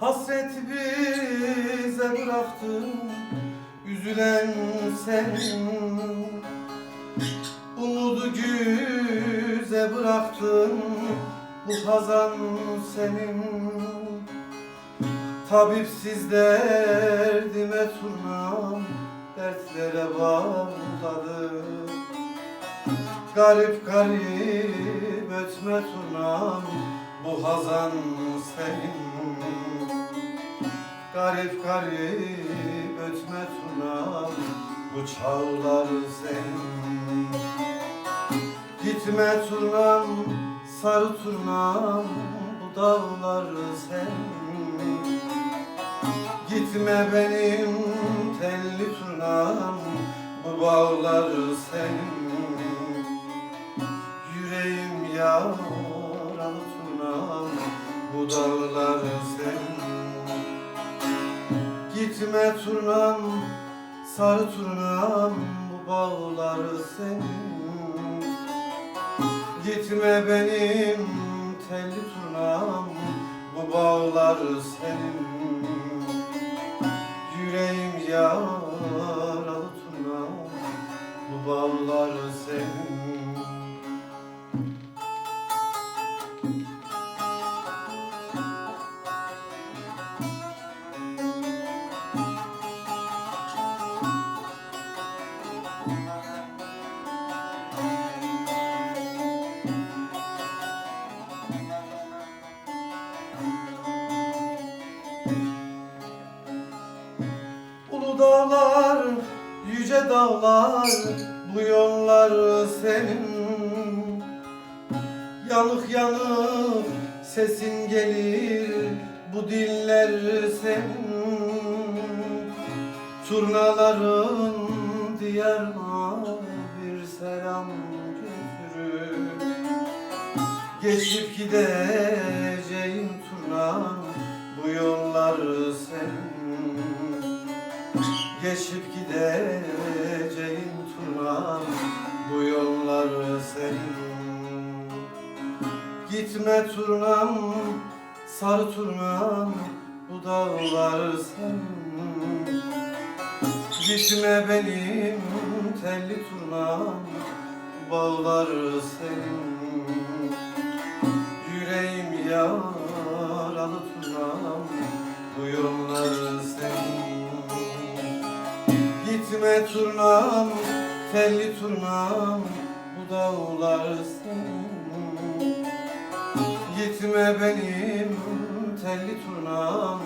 Hasret bize bıraktın Üzülen senin Umudu güze bıraktın Bu hazan senin. Tabipsiz derdime turnam Dertlere bağladı Garip garip ötme turnam Bu hazan senin. Garip garip ötme turnam Bu çağlar senin Gitme turnam sarı turnam Bu dağlar senin. Gitme benim telli turnam Bu bağlar senin. Yüreğim yaralı turnam Bu dağlar senin. Gitme turnam sarı turnam Bu bağlar senin Gitme benim telli turnam Bu bağlar senin. Yüreğim yaralı turnam Bu bağlar senin dağlar, yüce dağlar Bu yollar senin. Yanık yanık sesin gelir Bu diller senin. Turnaların diyarına bir selam götürür. Geçip gideceğim Geçip gideceğim turnam Bu yollar senin. Gitme turnam Sarı turnam Bu dağlar senin. Gitme benim telli turnam Bağlar senin Gitme turnam telli turnam Bu dağlar senin. Gitme benim telli turnam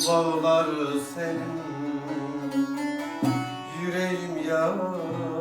Bu bağlar senin. Yüreğim yaralı